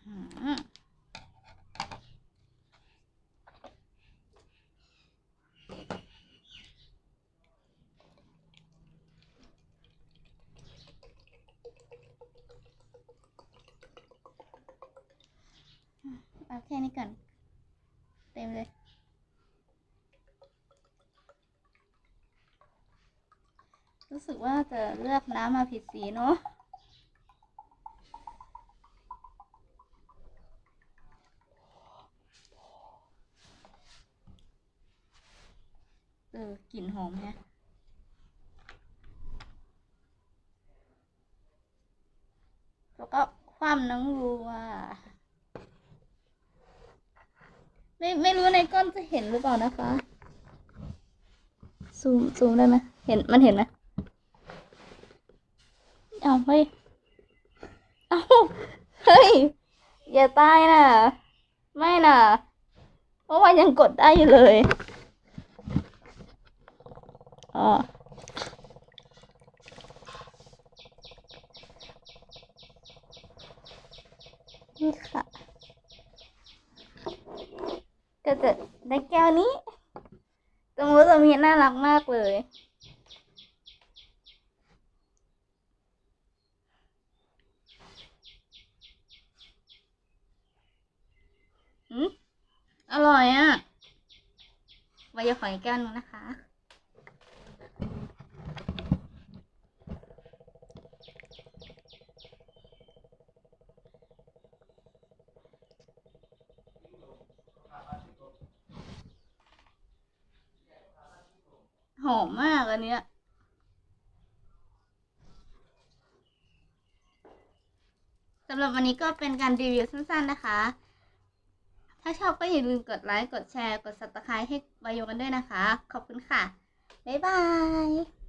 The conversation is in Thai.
เอาแค่นี้ก่อน เต็มเลย รู้สึกว่าจะเลือกน้ำมาผิดสีเนาะ เออกลิ่นหอมแฮะแล้วก็คว่ำน้องรูอะไม่ไม่รู้ในก้อนจะเห็นหรือเปล่านะคะซูมซูมได้ไหมเห็นมันเห็นไหมเอาเฮ้ยเอาเฮ้ย อย่าตายนะ ไม่นะเพราะว่ายังกดได้อยู่เลย อ๋อนี่ค่ะ ก็จะได้แก้วนี้ตรงนู้นจะมีน่ารักมากเลยอืมอร่อยอะวายขออีกแก้วหนึงนะคะ หอมมากอันเนี้ย สำหรับวันนี้ก็เป็นการรีวิวสั้นๆนะคะ ถ้าชอบก็อย่าลืมกดไลค์ กดแชร์ กด subscribe ให้บายโยกันด้วยนะคะ ขอบคุณค่ะ บ๊ายบาย